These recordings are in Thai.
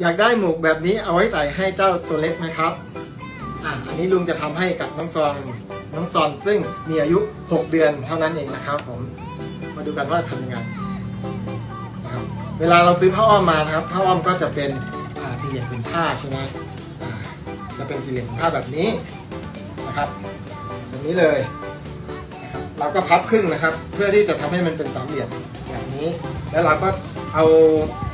อยากได้หมวกแบบนี้เอาไว้ใส่ให้เจ้าตัวเล็กไหมครับอ่าอันนี้ลุงจะทำให้กับน้องซอนน้องซอนซึ่งมีอายุ 6 เดือนเท่านั้นเองนะครับผมมาดูกันว่าทำยังไงนะครับเวลาเราซื้อผ้าอ้อมมานะครับผ้าอ้อมก็จะเป็นอ่าสี่เหลี่ยมผืนผ้าใช่ไหมอ่าจะเป็นสี่เหลี่ยมผืนผ้าแบบนี้นะครับแบบนี้เลยนะครับเราก็พับครึ่งนะครับ เพื่อที่จะทำให้มันเป็นสามเหลี่ยมแบบนี้ แล้วเราก็เอา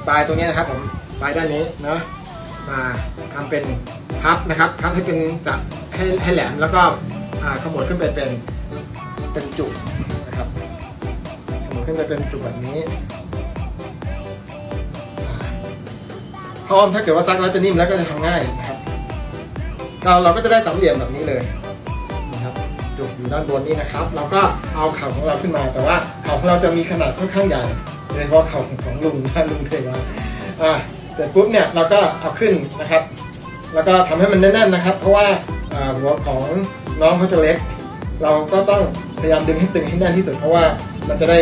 ปลายตรงนี้นะครับผม ปลายด้านนี้เนาะมาทำเป็นพับนะครับพับให้เป็นแบบให้ให้แหลมแล้วก็ขมวดขึ้นไปเป็นเป็นจุกนะครับขมวดขึ้นไปเป็นจุกแบบนี้อ่าพร้อมถ้าเกิดว่าซักแล้วจะนิ่มแล้วก็จะทำง่ายนะครับเราเราก็จะได้สามเหลี่ยมแบบนี้เลยนะครับจุกอยู่ด้านบนนี้นะครับ เราก็เอาเข่าของเราขึ้นมา แต่ว่าเข่าของเราจะมีขนาดค่อนข้างใหญ่โดยเฉพาะเข่าของลุงนะลุงเคยมาอ่า เสร็จปุ๊บเนี่ยเราก็เอาขึ้นนะครับ แล้วก็ทำให้มันแน่นๆนะครับ เพราะว่าหัวของน้องเขาจะเล็ก เราก็ต้องพยายามดึงให้ตึงให้แน่นที่สุดเพราะว่ามันจะได้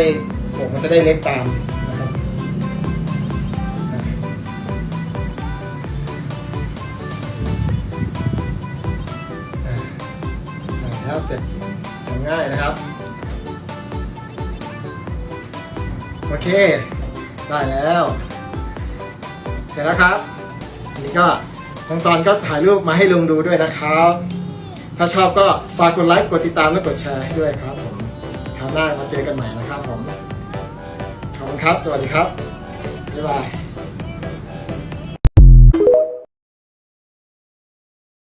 หัวมันจะได้เล็กตามนะครับแล้วเสร็จง่ายนะครับ โอเค ได้แล้ว เสร็จแล้วครับนี่ก็น้องจอนก็ถ่ายรูปมาให้ลุงดูด้วยนะครับ ถ้าชอบก็ฝากกดไลค์กดติดตามและกดแชร์ให้ด้วยครับผมคราวหน้ามาเจอกันใหม่นะครับผมขอบคุณครับ สวัสดีครับบ๊ายบาย